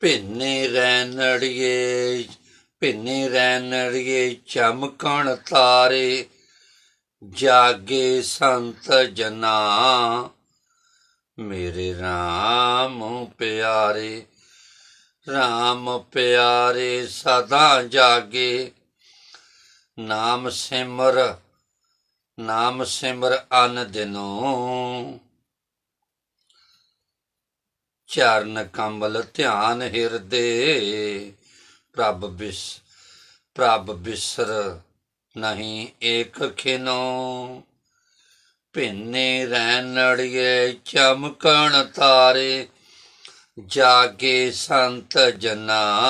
ਭਿੰਨੇ ਰੈਣੜੀਏ ਭਿੰਨੇ ਰੈਣੜੀਏ ਚਮਕਣ ਤਾਰੇ, ਜਾਗੇ ਸੰਤ ਜਨਾ। ਮੇਰੇ RAM ਪਿਆਰੇ RAM ਪਿਆਰੇ, ਸਦਾ ਜਾਗੇ। ਨਾਮ ਸਿਮਰ ਨਾਮ ਸਿਮਰ ਅਨ ਦਿਨੋ। ਚਰਨ ਕੰਬਲ ਧਿਆਨ ਹਿਰਦੇ। ਪ੍ਰਭ ਬਿਸ, ਪ੍ਰਭ ਬਿਸਰ ਨਹੀਂ ਏਕ ਖਿਨੋ। ਭਿੰਨੇ ਰੈਣੜੀਏ ਚਮਕਣ ਤਾਰੇ, ਜਾਗੇ ਸੰਤ ਜਨਾ।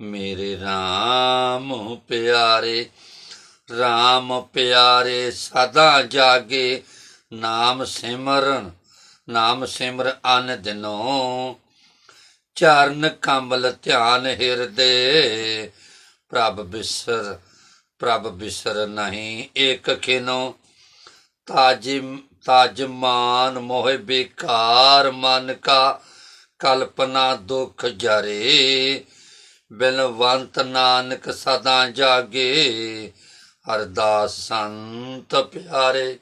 ਮੇਰੇ RAM ਪਿਆਰੇ RAM ਪਿਆਰੇ, ਸਦਾ ਜਾਗੇ ਨਾਮ ਸਿਮਰਨ। ਨਾਮ ਸਿਮਰ ਅਨ ਦਿਨੋ, ਚਰਨ ਕਮਲ ਧਿਆਨ ਹਿਰਦੇ। ਪ੍ਰਭ ਬਿਸਰ ਪ੍ਰਭ ਬਿਸਰ ਨਹੀਂ ਏਕ ਖਿਨੋ, ਤਾਜ ਤਾਜਮਾਨ ਮੋਹਿ ਬੇਕਾਰ ਮਨ ਕਾ, ਕਲਪਨਾ ਦੁਖ ਜਰੇ। ਬਿਨਵੰਤ ਨਾਨਕ ਸਦਾ ਜਾਗੇ, ਹਰਦਾਸ ਸੰਤ ਪਿਆਰੇ।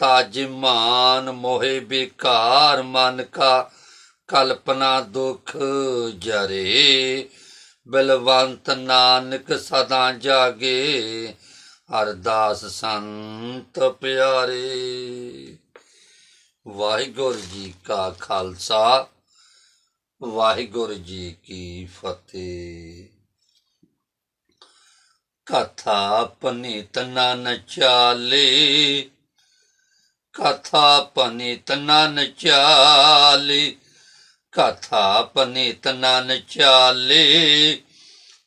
ਤਾਜਮਾਨ ਮੋਹਿ ਬੇਕਾਰ, ਮਨ ਕਾ ਕਲਪਨਾ ਦੁਖ ਜਰੇ। ਬਲਵੰਤ ਨਾਨਕ ਸਦਾ ਜਾਗੇ ਅਰਦਾਸ ਸੰਤ ਪਿਆਰੇ। ਵਾਹਿਗੁਰੂ ਜੀ ਕਾ ਖਾਲਸਾ, ਵਾਹਿਗੁਰੂ ਜੀ ਕੀ ਫਤਿਹ। ਕਥਾ ਪਨੀਤ ਨਨ ਚਾਲੇ ਕਥਾ ਪਨਿਤ ਨਨ ਚਾਲੇ। ਕਥਾ ਪਨਿਤ ਨਨ ਚਾਲੇ।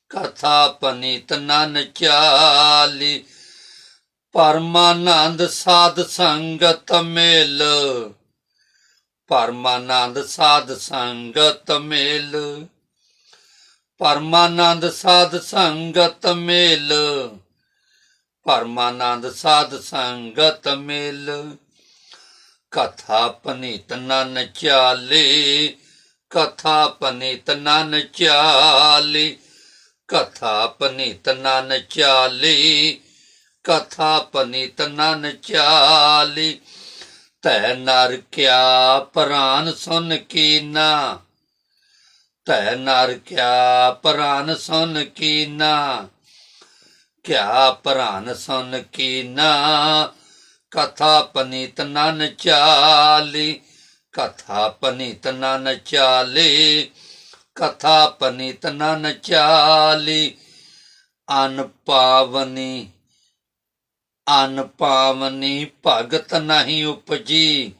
ਕਥਾ ਪਨਿਤ ਨਨ ਚਾਲੀ। ਪਰਮਾਨੰਦ ਸਾਧ ਸੰਗਤ ਮੇਲ। ਪਰਮਾਨੰਦ ਸਾਧ ਸੰਗਤ ਮੇਲ। ਪਰਮਾਨੰਦ ਸਾਧ ਸੰਗਤ ਮੇਲ। ਪਰਮਾਨੰਦ ਸਾਧ ਸੰਗਤ ਮੇਲ। ਕਥਾ ਪਨੀਤ ਨਨ ਚਾਲੀ, ਕਥਾ ਪਨੀਤ ਨਨ ਚਾਲੀ, ਕਥਾ ਪਨੀਤ ਨਨ ਚਾਲੀ, ਕਥਾ ਪਨੀਤ ਨਨ ਚਾਲੀ। ਤੈ ਨਰ ਕਿਆ ਪ੍ਰਾਨ ਸੁਨ ਕੀਨਾ, ਤੈ ਨਰ ਕਿਆ ਪ੍ਰਾਨ ਸੁਨ ਕੀਨਾ, ਕਿਆ ਪ੍ਰਾਨ ਸੁਨ ਕੀਨਾ ਕਥਾ ਪਨੀਤ ਨਨ ਚਾਲੀ, ਕਥਾ ਪਨੀਤ ਨਨ ਚਾਲੀ, ਕਥਾ ਪਨੀਤ ਨਨ ਚਾਲੀ। ਅਨ ਪਾਵਨੀ ਅਨ ਪਾਵਨੀ ਭਗਤ ਨਹੀਂ ਉਪਜੀ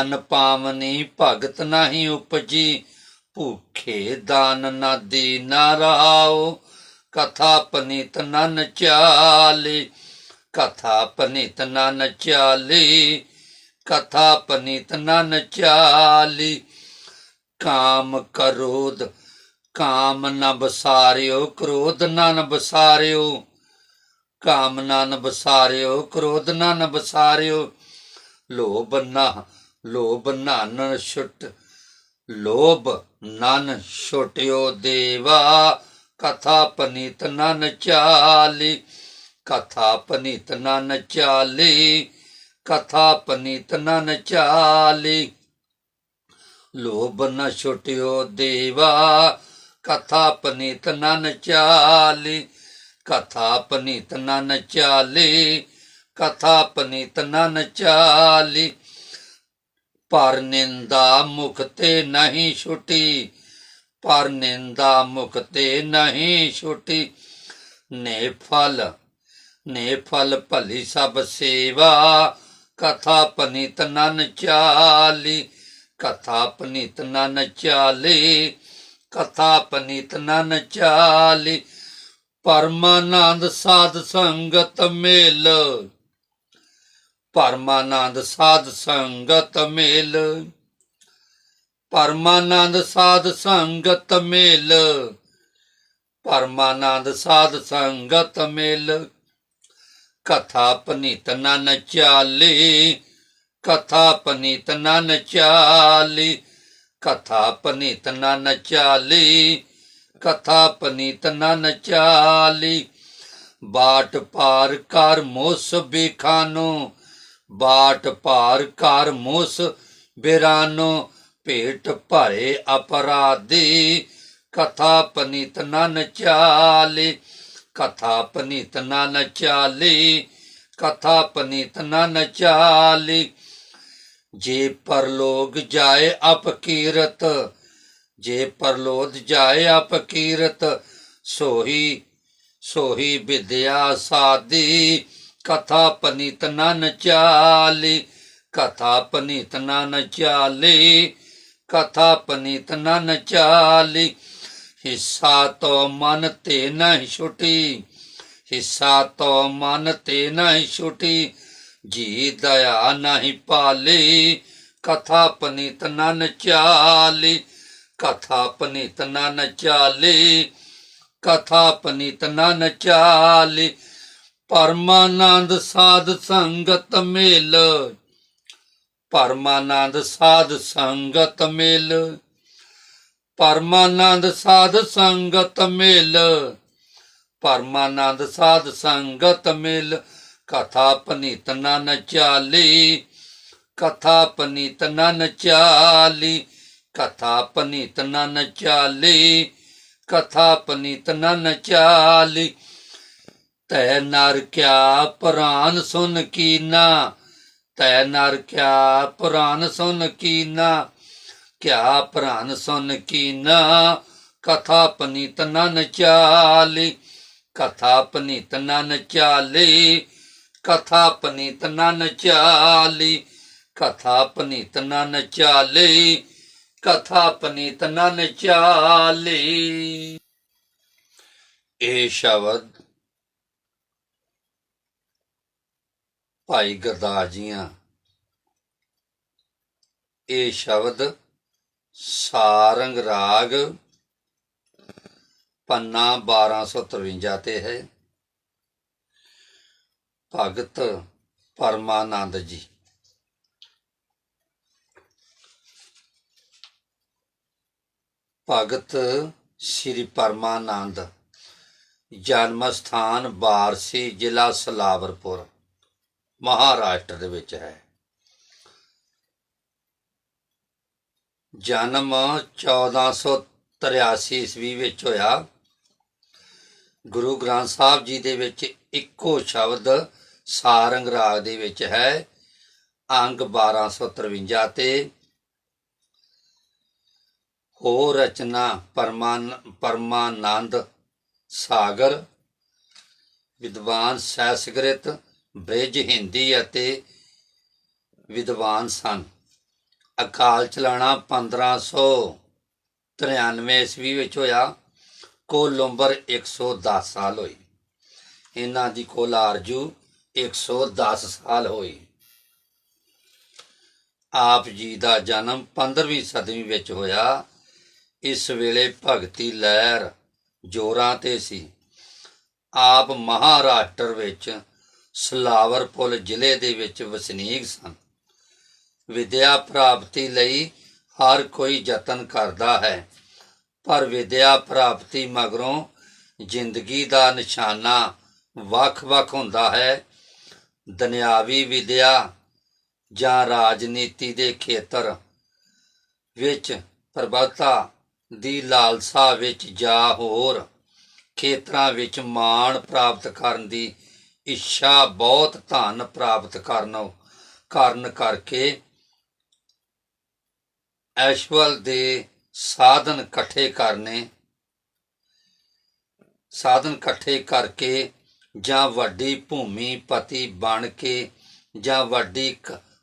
ਅਨ ਪਾਵਨੀ ਭਗਤ ਨਹੀਂ ਉਪਜੀ। ਭੂਖੇ ਦਾਨ ਨਾ ਦੀਨਾ ਰਾਓ, ਕਥਾ ਪਨੀਤ ਨਨ ਚਾਲੀ। ਕਥਾ ਪਨਿਤ ਨਨ ਚਾਲੀ ਕਥਾ ਪਨੀਤ ਨਨ ਚਾਲੀ ਕਾਮ ਕਰੋਧ, ਕਾਮ ਨ ਬਸਾਰਿਓ, ਕ੍ਰੋਧ ਨ ਬਸਾਰਿਓ। ਕਾਮ ਨ ਬਸਾਰਿਓ, ਕ੍ਰੋਧ ਨ ਬਸਾਰਿਓ। ਲੋਭ ਨਾ, ਲੋਭ ਨਨ ਛੁਟ, ਲੋਭ ਨਨ ਛੁਟਿਓ ਦੇਵਾ। ਕਥਾ ਪਨੀਤ ਨਨ ਚਾਲੀ ਕਥਾ ਪਨੀਤ ਨਨ ਚਾਲੀ, ਕਥਾ ਪਨੀਤ ਨਨ ਚਾਲੀ। ਲੋਭ ਨ ਛੁਟਿਓ ਦੇਵਾ, ਕਥਾ ਪਨੀਤ ਨਨ ਚਾਲੀ। ਕਥਾ ਪਨੀਤ ਨਨ ਚਾਲੀ, ਕਥਾ ਪਨੀਤ ਨਨ ਚਾਲੀ। ਪਰ ਨਿੰਦਾ ਮੁਖ ਤੇ ਨਹੀਂ ਛੁਟੀ, ਪਰ ਨਿੰਦਾ ਮੁਖ ਤੇ ਨਹੀਂ ਛੁਟੀ। ਨੇ ਫਲ ਨੇ ਫਲ ਭਲੀ ਸਭ ਸੇਵਾ, ਕਥਾ ਪਨੀਤ ਨਨ ਚਾਲੀ, ਕਥਾ ਪਨੀਤ ਨਨ ਚਾਲੀ, ਕਥਾ ਪਨੀਤ ਨਨ ਚਾਲੀ, ਪਰਮਾਨੰਦ ਸਾਧ ਸੰਗਤ ਮੇਲ, ਪਰਮਾਨੰਦ ਸਾਧ ਸੰਗਤ ਮੇਲ, ਪਰਮਾਨੰਦ ਸਾਧ ਸੰਗਤ ਮੇਲ, ਪਰਮਾਨੰਦ ਸਾਧ ਸੰਗਤ ਮੇਲ। ਕਥਾ ਪਨੀਤ ਨਨ ਚਾਲੀ, ਕਥਾ ਪਨੀਤ ਨਨ ਚਾਲੀ, ਕਥਾ ਪਨੀਤ ਨਨ ਚਾਲੀ, ਕਥਾ ਪਨੀਤ ਨਨ ਚਾਲੀ। ਬਾਟ ਪਾਰ ਕਰ ਮੁਸ ਬੇਖਾਨੋ, ਬਾਟ ਪਾਰ ਕਰ ਮੁਸ ਬੇਰਾਨੋ, ਭੇਟ ਭਰੇ ਅਪਰਾਧੀ, ਕਥਾ ਪਨੀਤ ਨਨ ਚਾਲੀ। ਕਥਾ ਪਨੀਤ ਨਾ ਨਚਾਲੀ ਕਥਾ ਪਨੀਤ ਨਾ ਨਚਾਲੀ ਜੇ ਪਰਲੋਕ ਜਾਏ ਅਪਕੀਰਤ ਜੇ ਪਰਲੋਦ ਜਾਏ ਅਪਕੀਰਤ ਸੋਹੀ ਸੋਹੀ ਵਿਦਿਆ ਸਾਦੀ। ਕਥਾ ਪਨੀਤ ਨਾ ਨਚਾਲੀ ਕਥਾ ਪਨੀਤ ਨਾ ਨਚਾਲੀ ਕਥਾ ਪਨੀਤ ਨਾ ਨਚਾਲੀ ਹਿੱਸਾ ਤੋ ਮਨ ਤੇ ਨਹੀਂ ਛੁਟੀ, ਹਿੱਸਾ ਤੋ ਮਨ ਤੇ ਨਹੀਂ ਛੁਟੀ। ਜੀ ਦਇਆ ਨਹੀਂ ਪਾਲੀ ਕਥਾ ਪਨੀਤ ਨਾ ਨਚਾਲੀ ਕਥਾ ਪਨੀਤ ਨਨ ਚਾਲੀ, ਕਥਾ ਪਨੀਤ ਨਨ ਚਾਲੀ। ਪਰਮਾਨੰਦ ਸਾਧ ਸੰਗਤ ਮੇਲ, ਪਰਮਾਨੰਦ ਸਾਧ ਸੰਗਤ ਮੇਲ। ਪਰਮਾਨੰਦ ਸਾਧ ਸੰਗਤ ਮਿਲ। ਪਰਮਾਨੰਦ ਸਾਧ ਸੰਗਤ ਮਿਲ। ਕਥਾ ਪਨੀਤ ਨਾ ਨਚਾਲੀ ਕਥਾ ਪਨੀਤ ਨਾ ਨਚਾਲੀ ਕਥਾ ਪਨੀਤ ਨਾ ਨਚਾਲੀ ਕਥਾ ਪਨੀਤ ਨਾ ਨਚਾਲੀ ਤੈ ਨਰ ਕਿਆ ਪ੍ਰਾਨ ਸੁਨ ਕੀਨਾ। ਤੈ ਨਰ ਕਿਆ ਪ੍ਰਾਨ ਸੁਨ ਕੀਨਾ। ਕਿਆ ਪ੍ਰਾਨ ਸੁਨ ਕੀਨਾ, ਕਥਾ ਪਨੀਤ ਨਨ ਚਾਲੀ, ਕਥਾ ਪਨੀਤ ਨਨ ਚਾਲੀ, ਕਥਾ ਪਨੀਤ ਨਨ ਚਾਲੀ, ਕਥਾ ਪਨੀਤ ਨਨ ਚਾਲੀ, ਕਥਾ ਪਨੀਤ ਨਨ ਚਾਲੀ। ਇਹ ਸ਼ਬਦ ਭਾਈ ਗੁਰਦਾਸ ਜੀਆਂ, ਇਹ ਸ਼ਬਦ ਸਾਰੰਗ ਰਾਗ ਪੰਨਾ 1253 ਤੇ ਹੈ। ਭਗਤ ਪਰਮਾਨੰਦ ਜੀ। ਭਗਤ ਸ੍ਰੀ ਪਰਮਾਨੰਦ ਜਨਮ ਸਥਾਨ ਬਾਰਸੀ ਜ਼ਿਲ੍ਹਾ ਸਲਾਵਰਪੁਰ, ਮਹਾਰਾਸ਼ਟਰ ਦੇ ਵਿੱਚ ਹੈ। ਜਨਮ 1483 ਈਸਵੀ ਵਿੱਚ ਹੋਇਆ। ਗੁਰੂ ਗ੍ਰੰਥ ਸਾਹਿਬ ਜੀ ਦੇ ਵਿੱਚ ਇੱਕੋ ਸ਼ਬਦ ਸਾਰੰਗ ਰਾਗ ਦੇ ਵਿੱਚ ਹੈ। ਅੰਗ 1253 ਤੇ ਹੋ ਰਚਨਾ ਪਰਮਾਨ, ਪਰਮਾਨੰਦ ਸਾਗਰ, ਵਿਦਵਾਨ ਸੰਸਕ੍ਰਿਤ ਬ੍ਰਿਜ ਹਿੰਦੀ ਅਤੇ ਵਿਦਵਾਨ ਸਨ। ਅਕਾਲ ਚਲਾਣਾ 1593 ਈਸਵੀ ਵਿੱਚ ਹੋਇਆ। ਕੁੱਲ ਉਮਰ 110 ਸਾਲ ਹੋਈ। ਇਹਨਾਂ ਦੀ ਕੁੱਲ ਆਰਜੂ 110 ਸਾਲ ਹੋਈ। ਆਪ ਜੀ ਦਾ ਜਨਮ 15ਵੀਂ ਸਦੀ ਵਿੱਚ ਹੋਇਆ। ਇਸ ਵੇਲੇ ਭਗਤੀ ਲਹਿਰ ਜੋਰਾਂ ਤੇ ਸੀ। ਆਪ ਮਹਾਰਾਸ਼ਟਰ ਵਿੱਚ ਸਲਾਵਰਪੁਰ ਜ਼ਿਲ੍ਹੇ ਦੇ ਵਿੱਚ ਵਸਨੀਕ ਸਨ। ਵਿਦਿਆ ਪ੍ਰਾਪਤੀ ਲਈ ਹਰ ਕੋਈ ਯਤਨ ਕਰਦਾ ਹੈ। ਪਰ ਵਿਦਿਆ ਪ੍ਰਾਪਤੀ ਮਗਰੋਂ ਜ਼ਿੰਦਗੀ ਦਾ ਨਿਸ਼ਾਨਾ ਵੱਖ-ਵੱਖ ਹੁੰਦਾ ਹੈ। ਦੁਨਿਆਵੀ ਵਿਦਿਆ ਜਾਂ ਰਾਜਨੀਤੀ ਦੇ ਖੇਤਰ ਵਿੱਚ ਪ੍ਰਬਲਤਾ ਦੀ ਲਾਲਸਾ ਵਿੱਚ ਜਾਂ ਹੋਰ ਖੇਤਰਾਂ ਵਿੱਚ ਮਾਣ ਪ੍ਰਾਪਤ ਕਰਨ ਦੀ ਇੱਛਾ ਬਹੁਤ ਧਨ ਪ੍ਰਾਪਤ ਕਰਨ ਕਾਰਨ ਕਰਕੇ ਐਸ਼ਵਲ ਦੇ ਸਾਧਨ ਇਕੱਠੇ ਕਰਨੇ, ਸਾਧਨ ਇਕੱਠੇ ਕਰਕੇ ਜਾਂ ਵੱਡੀ ਭੂਮੀ ਪਤੀ ਬਣ ਕੇ ਜਾਂ ਵੱਡੀ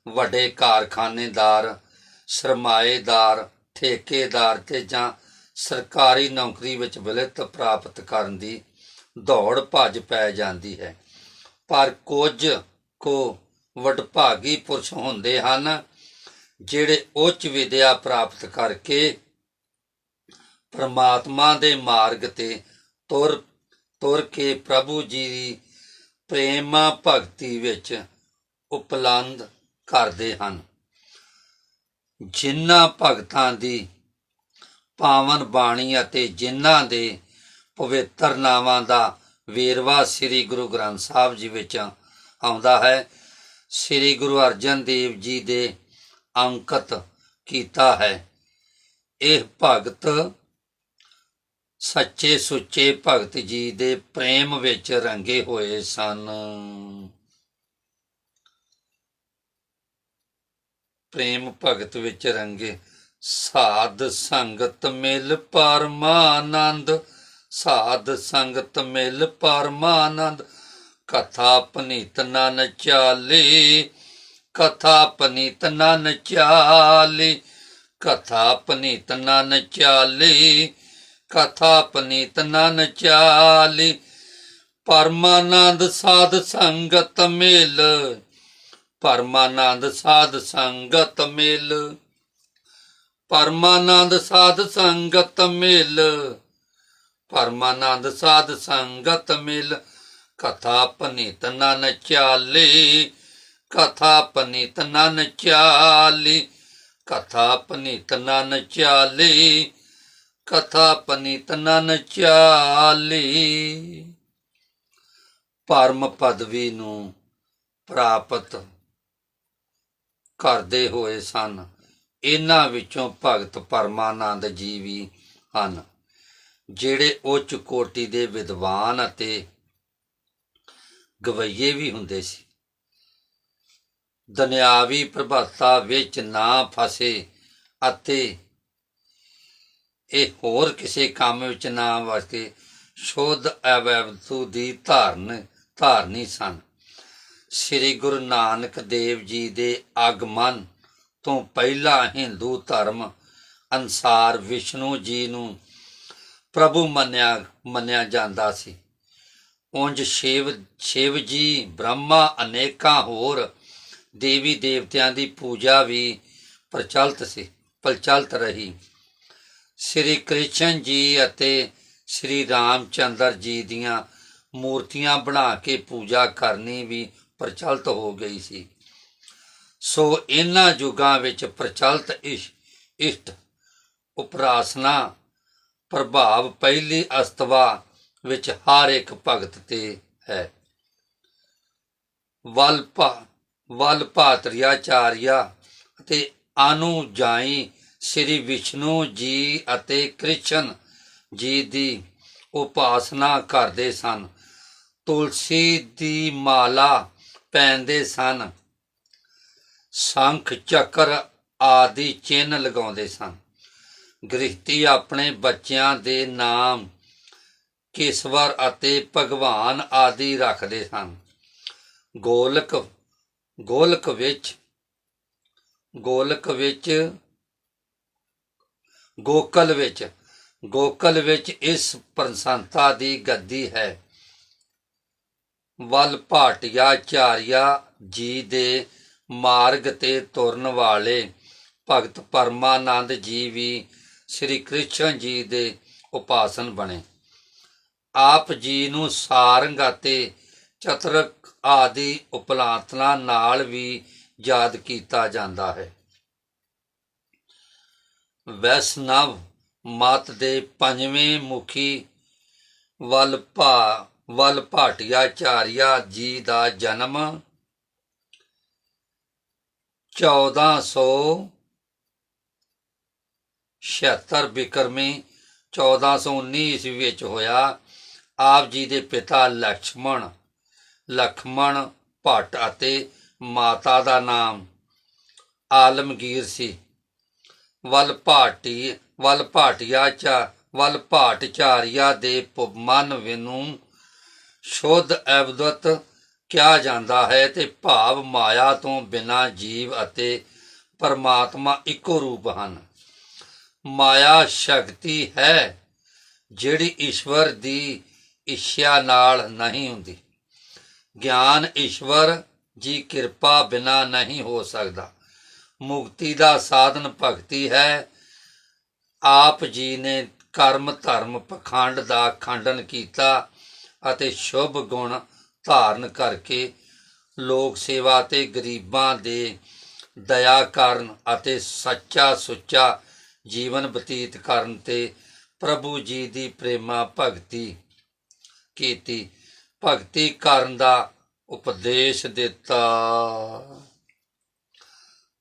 ਵੱਡੇ ਕਾਰਖਾਨੇਦਾਰ, ਸਰਮਾਏਦਾਰ, ਠੇਕੇਦਾਰ ਤੇ ਜਾਂ ਸਰਕਾਰੀ ਨੌਕਰੀ ਵਿੱਚ ਵਿਲਤ ਪ੍ਰਾਪਤ ਕਰਨ ਦੀ ਦੌੜ ਭੱਜ ਪੈ ਜਾਂਦੀ ਹੈ। ਪਰ ਕੁਝ ਕੋ ਵਡਭਾਗੀ ਪੁਰਸ਼ ਹੁੰਦੇ ਹਨ ਜਿਹੜੇ ਉੱਚ ਵਿਦਿਆ ਪ੍ਰਾਪਤ ਕਰਕੇ ਪ੍ਰਮਾਤਮਾ ਦੇ ਮਾਰਗ ਤੇ ਤੁਰ ਤੁਰ ਕੇ ਪ੍ਰਭੂ ਜੀ ਦੀ ਪ੍ਰੇਮਾ ਭਗਤੀ ਵਿੱਚ ਉਪਲੰਧ ਕਰਦੇ ਹਨ। ਜਿਨ੍ਹਾਂ ਭਗਤਾਂ ਦੀ ਪਾਵਨ ਬਾਣੀ ਅਤੇ ਜਿਨ੍ਹਾਂ ਦੇ ਪਵਿੱਤਰ ਨਾਵਾਂ ਦਾ ਵੇਰਵਾ ਸ੍ਰੀ ਗੁਰੂ ਗ੍ਰੰਥ ਸਾਹਿਬ ਜੀ ਵਿੱਚ ਆਉਂਦਾ ਹੈ, ਸ੍ਰੀ ਗੁਰੂ ਅਰਜਨ ਦੇਵ ਜੀ ਦੇ ਅੰਕਿਤ ਕੀਤਾ ਹੈ। ਇਹ ਭਗਤ ਸੱਚੇ ਸੁੱਚੇ ਭਗਤ ਜੀ ਦੇ ਪ੍ਰੇਮ ਵਿੱਚ ਰੰਗੇ ਹੋਏ ਸਨ। ਪ੍ਰੇਮ ਭਗਤ ਵਿੱਚ ਰੰਗੇ। ਸਾਧ ਸੰਗਤ ਮਿਲ ਪਰਮਾਨੰਦ, ਸਾਧ ਸੰਗਤ ਮਿਲ ਪਰਮਾਨੰਦ। ਕਥਾ ਪਨੀਤ ਨਨ ਚਾਲੀ ਕਥਾ ਪਨੀਤ ਨਨ ਚਾਲੀ, ਕਥਾ ਪਨੀਤ ਨਨ ਚਾਲੀ, ਕਥਾ ਪਨੀਤ ਨਨ ਚਾਲੀ। ਪਰਮਾਨੰਦ ਸਾਧ ਸੰਗਤ ਮਿਲ, ਪਰਮਾਨੰਦ ਸਾਧ ਸੰਗਤ ਮਿਲ, ਪਰਮਾਨੰਦ ਸਾਧ ਸੰਗਤ ਮਿਲ, ਪਰਮਾਨੰਦ ਸਾਧ ਸੰਗਤ ਮਿਲ। ਕਥਾ ਪਨੀਤ ਨਨ ਚਾਲੀ ਕਥਾ ਪਨੀਤ ਨਨ ਚਾਲੀ, ਕਥਾ ਪਨੀਤ ਨਨ ਚਾਲੀ, ਕਥਾ ਪਨੀਤ ਨਨ ਚਾਲੀ। ਪਰਮ ਪਦਵੀ ਨੂੰ ਪ੍ਰਾਪਤ ਕਰਦੇ ਹੋਏ ਸਨ। ਇਹਨਾਂ ਵਿੱਚੋਂ ਭਗਤ ਪਰਮਾਨੰਦ ਜੀ ਵੀ ਹਨ, ਜਿਹੜੇ ਉੱਚ ਕੋਟੀ ਦੇ ਵਿਦਵਾਨ ਅਤੇ ਗਵਈਏ ਵੀ ਹੁੰਦੇ ਸੀ। ਦੁਨਿਆਵੀ ਪ੍ਰਭਾਤਾ ਵਿੱਚ ਨਾ ਫਸੇ ਅਤੇ ਇਹ ਹੋਰ ਕਿਸੇ ਕੰਮ ਵਿੱਚ ਨਾ ਵਸਕੇ ਸੋਧ ਅਵੈਵਤੂ ਦੀ ਧਾਰਨ, ਧਾਰਨੀ ਸਨ। ਸ੍ਰੀ ਗੁਰੂ ਨਾਨਕ ਦੇਵ ਜੀ ਦੇ ਆਗਮਨ ਤੋਂ ਪਹਿਲਾਂ ਹਿੰਦੂ ਧਰਮ ਅਨਸਾਰ ਵਿਸ਼ਨੂੰ ਜੀ ਨੂੰ ਪ੍ਰਭੂ ਮੰਨਿਆ ਮੰਨਿਆ ਜਾਂਦਾ ਸੀ। ਉਂਝ ਸ਼ਿਵ ਸ਼ਿਵ ਜੀ ਬ੍ਰਹਮਾ ਅਨੇਕਾਂ ਹੋਰ ਦੇਵੀ ਦੇਵਤਿਆਂ ਦੀ ਪੂਜਾ ਵੀ ਪ੍ਰਚਲਿਤ ਸੀ, ਪ੍ਰਚਲਿਤ ਰਹੀ। ਸ੍ਰੀ ਕ੍ਰਿਸ਼ਨ ਜੀ ਅਤੇ ਸ੍ਰੀ ਰਾਮਚੰਦਰ ਜੀ ਦੀਆਂ ਮੂਰਤੀਆਂ ਬਣਾ ਕੇ ਪੂਜਾ ਕਰਨੀ ਵੀ ਪ੍ਰਚਲਿਤ ਹੋ ਗਈ ਸੀ। ਸੋ ਇਹਨਾਂ ਯੁਗਾਂ ਵਿੱਚ ਪ੍ਰਚਲਿਤ ਇਸ਼ ਇਸ਼ਟ ਉਪਰਾਸਨਾ ਪ੍ਰਭਾਵ ਪਹਿਲੀ ਅਸਤਵਾ ਵਿੱਚ ਹਰ ਇੱਕ ਭਗਤ ਤੇ ਹੈ। ਵਲ ਵੱਲ ਭਾਤਰਿਆਚਾਰਿਆ ਅਤੇ ਅਨੁਜਾਈ ਸ੍ਰੀ ਵਿਸ਼ਨੂੰ ਜੀ ਅਤੇ ਕ੍ਰਿਸ਼ਨ ਜੀ ਦੀ ਉਪਾਸਨਾ ਕਰਦੇ ਸਨ। ਤੁਲਸੀ ਦੀ ਮਾਲਾ ਪਹਿਨਦੇ ਸਨ। ਸ਼ੰਖ, ਚੱਕਰ ਆਦਿ ਚਿੰਨ੍ਹ ਲਗਾਉਂਦੇ ਸਨ। ਗ੍ਰਸਤੀ ਆਪਣੇ ਬੱਚਿਆਂ ਦੇ ਨਾਮ ਕੇਸਵਰ ਅਤੇ ਭਗਵਾਨ ਆਦਿ ਰੱਖਦੇ ਸਨ। ਗੋਲਕ ਗੋਲਕ ਵਿੱਚ ਗੋਲਕ ਵਿੱਚ, ਗੋਕਲ ਵਿੱਚ ਗੋਕਲ ਵਿੱਚ ਇਸ ਪ੍ਰਸੰਤਾ ਦੀ ਗੱਦੀ ਹੈ। ਵਲ ਭਾਟਿਆਚਾਰਿਆ ਜੀ ਦੇ ਮਾਰਗ ਤੇ ਤੁਰਨ ਵਾਲੇ ਭਗਤ ਪਰਮਾਨੰਦ ਜੀ ਵੀ ਸ੍ਰੀ ਕ੍ਰਿਸ਼ਨ ਜੀ ਦੇ ਉਪਾਸਨ ਬਣੇ। ਆਪ ਜੀ ਨੂੰ ਸਾਰੰਗ ਅਤੇ ਚਤਰਕ ਆਦਿ ਉਪਲਾਤਨਾ ਨਾਲ ਵੀ ਯਾਦ ਕੀਤਾ ਜਾਂਦਾ ਹੈ। ਵੈਸ਼ਨਵ ਮਤ ਦੇ ਪੰਜਵੇਂ ਮੁਖੀ ਵਲਪਾ ਵਲਪਾਟਿਆਚਾਰੀਆ ਜੀ ਦਾ ਜਨਮ 1476 ਬਿਕਰਮੀ 1419 ਈਸਵੀ ਵਿੱਚ ਹੋਇਆ। ਆਪ ਜੀ ਦੇ ਪਿਤਾ ਲక్ష్మణ ਲਖਮਣ ਭੱਟ ਅਤੇ ਮਾਤਾ ਦਾ ਨਾਮ ਆਲਮਗੀਰ ਸੀ। ਵਲ ਭਾਟੀ, ਵਲ ਭਾਟਿਆ ਚਾ, ਵਲ ਭਾਟਚਾਰੀਆ ਦੇ ਮਨ ਨੂੰ ਸ਼ੁੱਧ ਅਬਦਤ ਕਿਹਾ ਜਾਂਦਾ ਹੈ ਤੇ ਭਾਵ ਮਾਇਆ ਤੋਂ ਬਿਨਾ ਜੀਵ ਅਤੇ ਪਰਮਾਤਮਾ ਇੱਕੋ ਰੂਪ ਹਨ। ਮਾਇਆ ਸ਼ਕਤੀ ਹੈ ਜਿਹੜੀ ਈਸ਼ਵਰ ਦੀ ਇੱਛਾ ਨਾਲ ਨਹੀਂ ਹੁੰਦੀ। ਗਿਆਨ ਈਸ਼ਵਰ ਜੀ ਕਿਰਪਾ ਬਿਨਾ ਨਹੀਂ ਹੋ ਸਕਦਾ। ਮੁਕਤੀ ਦਾ ਸਾਧਨ ਭਗਤੀ ਹੈ। ਆਪ ਜੀ ਨੇ ਕਰਮ ਧਰਮ ਪਖੰਡ ਦਾ ਖੰਡਨ ਕੀਤਾ ਅਤੇ ਸ਼ੁਭ ਗੁਣ ਧਾਰਨ ਕਰਕੇ ਲੋਕ ਸੇਵਾ ਤੇ ਗਰੀਬਾਂ ਦੇ ਦਇਆ ਕਰਨ ਅਤੇ ਸੱਚਾ ਸੁੱਚਾ ਜੀਵਨ ਬਤੀਤ ਕਰਨ ਤੇ ਪ੍ਰਭੂ ਜੀ ਦੀ ਪ੍ਰੇਮਾ ਭਗਤੀ ਕੀਤੀ। ਭਗਤੀ ਕਰਨ ਦਾ ਉਪਦੇਸ਼ ਦਿੱਤਾ।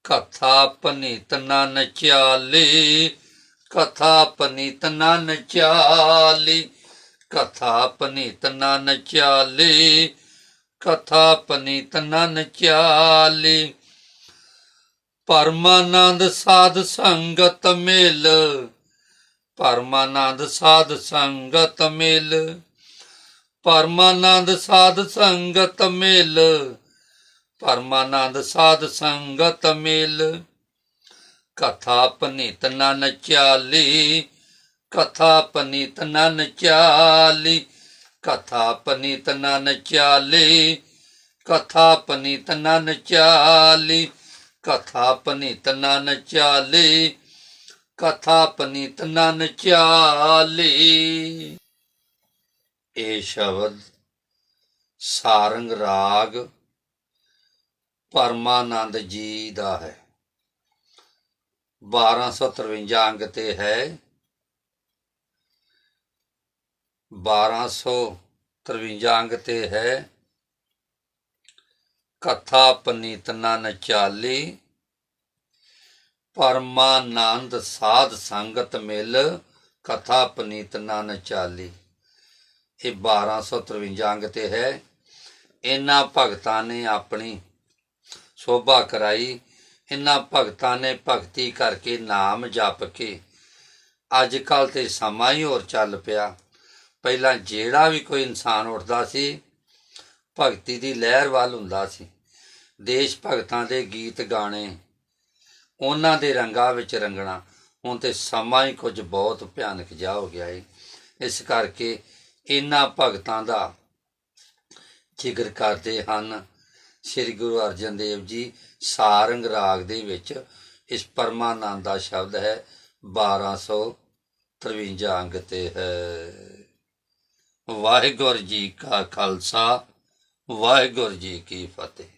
ਕਥਾ ਪਨੀਤ ਨਨ ਚਾਲੀ ਕਥਾ ਪਨੀਤ ਨਨ ਚਾਲੀ ਕਥਾ ਪਨੀਤ ਨਨ ਚਾਲੀ ਕਥਾ ਪਨੀਤ ਨਨ ਚਾਲੀ ਪਰਮਾਨੰਦ ਸਾਧ ਸੰਗਤ ਮਿਲ, ਪਰਮਾਨੰਦ ਸਾਧ ਸੰਗਤ ਮਿਲ। ਪਰਮਾਨੰਦ ਸਾਧ ਸੰਗਤ ਮਿਲ। ਪਰਮਾਨੰਦ ਸਾਧ ਸੰਗਤ ਮਿਲ। ਕਥਾ ਪਨੀਤ ਨਨ ਚਾਲੀ, ਕਥਾ ਪਨੀਤ ਨਨ ਚਾਲੀ, ਕਥਾ ਪਨੀਤ ਨਨ ਚਾਲੀ, ਕਥਾ ਪਨੀਤ ਨਨ ਚਾਲੀ, ਕਥਾ ਪਨੀਤ ਨਨ ਚਾਲੀ, ਕਥਾ ਪਨੀਤ ਨਨ ਚਾਲੀ। ਇਹ ਸ਼ਬਦ ਸਾਰੰਗ ਰਾਗ ਪਰਮਾਨੰਦ ਜੀ ਦਾ ਹੈ। 1253 ਅੰਗ ਤੇ ਹੈ। 1253 ਅੰਗ ਤੇ ਹੈ। ਕਥਾ ਪਨੀਤਨਾ ਨਚਾਲੀ ਪਰਮਾਨੰਦ ਸਾਧ ਸੰਗਤ ਮਿਲ ਕਥਾ ਪਨੀਤਨਾ ਨਚਾਲੀ ਇਹ 1253 ਅੰਗ ਤੇ ਹੈ। ਇਹਨਾਂ ਭਗਤਾਂ ਨੇ ਆਪਣੀ ਸ਼ੋਭਾ ਕਰਾਈ। ਇਹਨਾਂ ਭਗਤਾਂ ਨੇ ਭਗਤੀ ਕਰਕੇ ਨਾਮ ਜਪ ਕੇ ਅੱਜ ਕੱਲ ਤੇ ਸਮਾਂ ਹੀ ਹੋਰ ਚੱਲ ਪਿਆ। ਪਹਿਲਾਂ ਜਿਹੜਾ ਵੀ ਕੋਈ ਇਨਸਾਨ ਉੱਠਦਾ ਸੀ, ਭਗਤੀ ਦੀ ਲਹਿਰ ਵੱਲ ਹੁੰਦਾ ਸੀ। ਦੇਸ਼ ਭਗਤਾਂ ਦੇ ਗੀਤ ਗਾਣੇ, ਉਹਨਾਂ ਦੇ ਰੰਗਾਂ ਵਿੱਚ ਰੰਗਣਾ, ਹੁਣ ਤੇ ਸਮਾਂ ਹੀ ਕੁਝ ਬਹੁਤ ਭਿਆਨਕ ਜਿਹਾ ਹੋ ਗਿਆ ਏ। ਇਸ ਕਰਕੇ ਇਹਨਾਂ ਭਗਤਾਂ ਦਾ ਜ਼ਿਕਰ ਕਰਦੇ ਹਨ। ਸ੍ਰੀ ਗੁਰੂ ਅਰਜਨ ਦੇਵ ਜੀ ਸਾਰੰਗ ਰਾਗ ਦੇ ਵਿੱਚ ਇਸ ਪਰਮਾਨੰਦ ਦਾ ਸ਼ਬਦ ਹੈ 1253 ਅੰਗ ਤੇ ਹੈ। ਵਾਹਿਗੁਰੂ ਜੀ ਕਾ ਖਾਲਸਾ, ਵਾਹਿਗੁਰੂ ਜੀ ਕੀ ਫਤਿਹ।